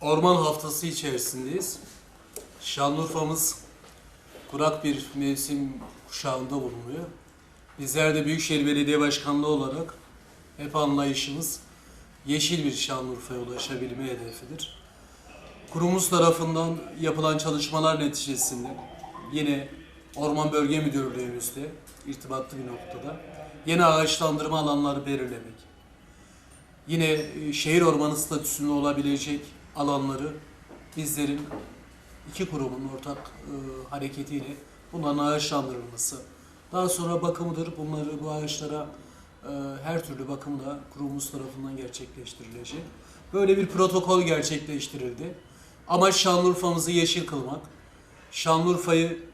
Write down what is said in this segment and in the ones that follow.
Orman Haftası içerisindeyiz. Şanlıurfa'mız kurak bir mevsim kuşağında bulunuyor. Bizler de Büyükşehir Belediye Başkanlığı olarak hep anlayışımız yeşil bir Şanlıurfa'ya ulaşabilme hedefidir. Kurumumuz tarafından yapılan çalışmalar neticesinde yine Orman Bölge Müdürlüğümüzde irtibatlı bir noktada yeni ağaçlandırma alanları belirlemek, yine e, şehir ormanı statüsünde olabilecek alanları bizlerin iki kurumun ortak e, hareketiyle bunların ağaçlandırılması, daha sonra bakımıdır. Bunları bu ağaçlara e, her türlü bakımı da kurumumuz tarafından gerçekleştirilecek. Böyle bir protokol gerçekleştirildi. Amaç Şanlıurfa'mızı yeşil kılmak. Şanlıurfa'yı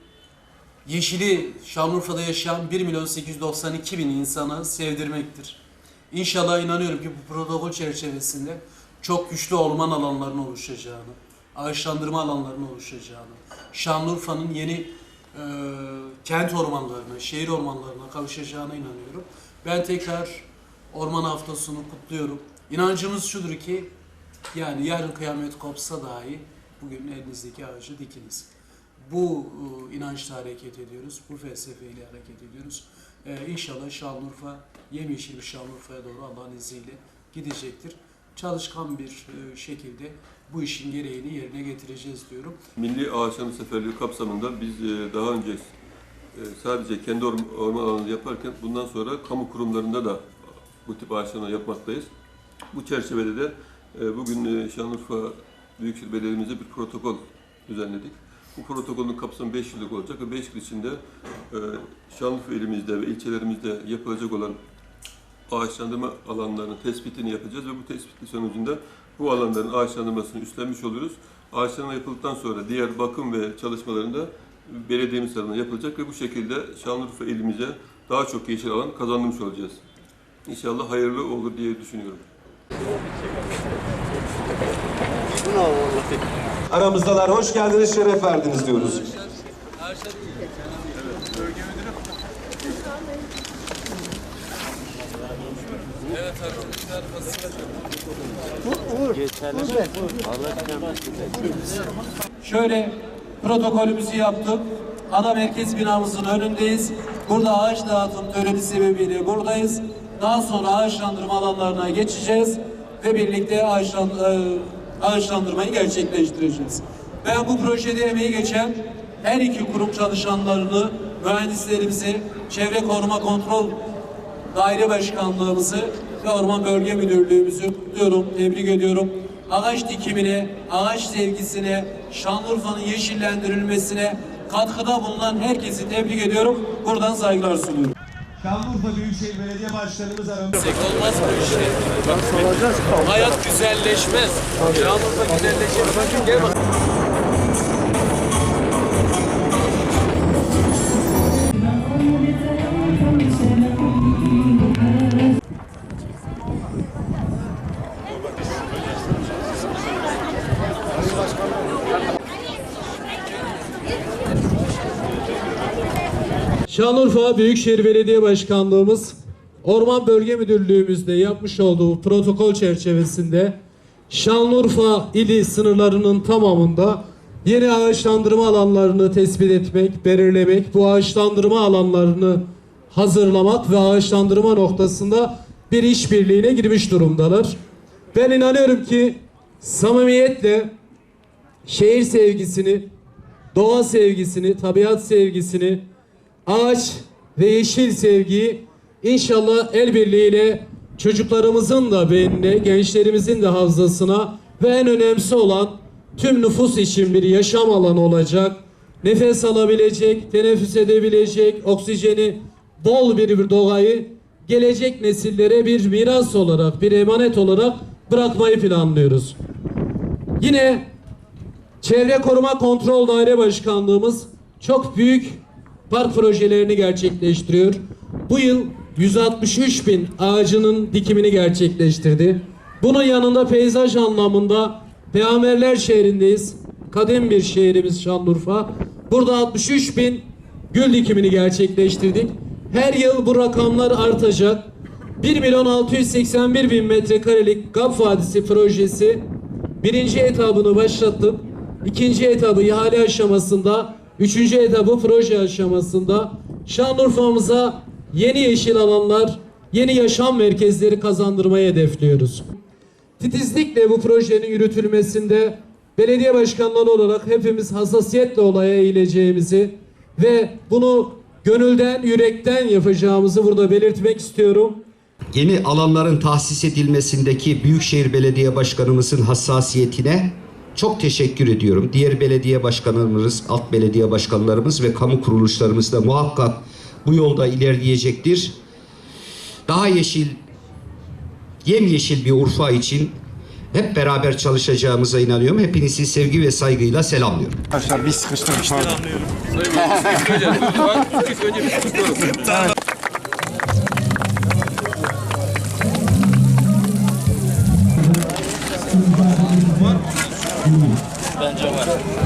yeşili Şanlıurfa'da yaşayan 1 milyon 892 bin insana sevdirmektir. İnşallah inanıyorum ki bu protokol çerçevesinde çok güçlü orman alanlarının oluşacağını, ağaçlandırma alanlarının oluşacağını, Şanlıurfa'nın yeni e, kent ormanlarına, şehir ormanlarına kavuşacağına inanıyorum. Ben tekrar Orman Haftası'nı kutluyorum. İnancımız şudur ki, yani yarın kıyamet kopsa dahi bugün elinizdeki ağacı dikiniz. Bu e, inançla hareket ediyoruz, bu felsefeyle hareket ediyoruz. E, inşallah Şanlıurfa, yemyeşil bir Şanlıurfa'ya doğru Allah'ın izniyle gidecektir. Çalışkan bir e, şekilde bu işin gereğini yerine getireceğiz diyorum. Milli Ağaçlama Seferliği kapsamında biz e, daha önce sadece kendi orman, alanını yaparken bundan sonra kamu kurumlarında da bu tip ağaçlama yapmaktayız. Bu çerçevede de bugün Şanlıurfa Büyükşehir Belediye'mize bir protokol düzenledik. Bu protokolün kapsamı 5 yıllık olacak ve 5 yıl içinde e, Şanlıurfa ilimizde ve ilçelerimizde yapılacak olan ağaçlandırma alanlarının tespitini yapacağız ve bu tespit sonucunda bu alanların ağaçlandırmasını üstlenmiş oluruz. Ağaçlandırma yapıldıktan sonra diğer bakım ve çalışmalarında belediyemiz tarafından yapılacak ve bu şekilde Şanlıurfa ilimize daha çok yeşil alan kazandırmış olacağız. İnşallah hayırlı olur diye düşünüyorum. Aramızdalar. Hoş geldiniz, şeref verdiniz diyoruz. Şöyle protokolümüzü yaptık. Ana merkez binamızın önündeyiz. Burada ağaç dağıtım töreni sebebiyle buradayız. Daha sonra ağaçlandırma alanlarına geçeceğiz ve birlikte ağaçlan, e, ağaçlandırmayı gerçekleştireceğiz. Ben bu projede emeği geçen her iki kurum çalışanlarını, mühendislerimizi, Çevre Koruma Kontrol Daire Başkanlığımızı ve Orman Bölge Müdürlüğümüzü kutluyorum, tebrik ediyorum. Ağaç dikimine, ağaç sevgisine, Şanlıurfa'nın yeşillendirilmesine katkıda bulunan herkesi tebrik ediyorum. Buradan saygılar sunuyorum. Şanlıurfa Büyükşehir Belediye Başkanımız aramızda. Olmaz bu işte. Hayat güzelleşmez. Şanlıurfa güzelleşir. Gel bak. Şanlıurfa Büyükşehir Belediye Başkanlığımız Orman Bölge Müdürlüğümüzde yapmış olduğu protokol çerçevesinde Şanlıurfa ili sınırlarının tamamında yeni ağaçlandırma alanlarını tespit etmek, belirlemek, bu ağaçlandırma alanlarını hazırlamak ve ağaçlandırma noktasında bir işbirliğine girmiş durumdalar. Ben inanıyorum ki samimiyetle şehir sevgisini, doğa sevgisini, tabiat sevgisini, ağaç ve yeşil sevgiyi inşallah el birliğiyle çocuklarımızın da beynine, gençlerimizin de hafızasına ve en önemlisi olan tüm nüfus için bir yaşam alanı olacak. Nefes alabilecek, teneffüs edebilecek, oksijeni bol bir, bir doğayı gelecek nesillere bir miras olarak, bir emanet olarak bırakmayı planlıyoruz. Yine Çevre Koruma Kontrol Daire Başkanlığımız çok büyük park projelerini gerçekleştiriyor. Bu yıl 163 bin ağacının dikimini gerçekleştirdi. Bunun yanında peyzaj anlamında Peygamberler şehrindeyiz. Kadim bir şehrimiz Şanlıurfa. Burada 63 bin gül dikimini gerçekleştirdik. Her yıl bu rakamlar artacak. 1 milyon 681 bin metrekarelik GAP Vadisi projesi birinci etabını başlattık. İkinci etabı ihale aşamasında, üçüncü etabı proje aşamasında Şanlıurfa'mıza yeni yeşil alanlar, yeni yaşam merkezleri kazandırmayı hedefliyoruz. Titizlikle bu projenin yürütülmesinde belediye başkanları olarak hepimiz hassasiyetle olaya eğileceğimizi ve bunu gönülden, yürekten yapacağımızı burada belirtmek istiyorum. yeni alanların tahsis edilmesindeki Büyükşehir Belediye Başkanımızın hassasiyetine çok teşekkür ediyorum. Diğer belediye başkanlarımız, alt belediye başkanlarımız ve kamu kuruluşlarımız da muhakkak bu yolda ilerleyecektir. Daha yeşil, yemyeşil bir Urfa için hep beraber çalışacağımıza inanıyorum. Hepinizi sevgi ve saygıyla selamlıyorum. Arkadaşlar bir sıkıştırmış. 上が。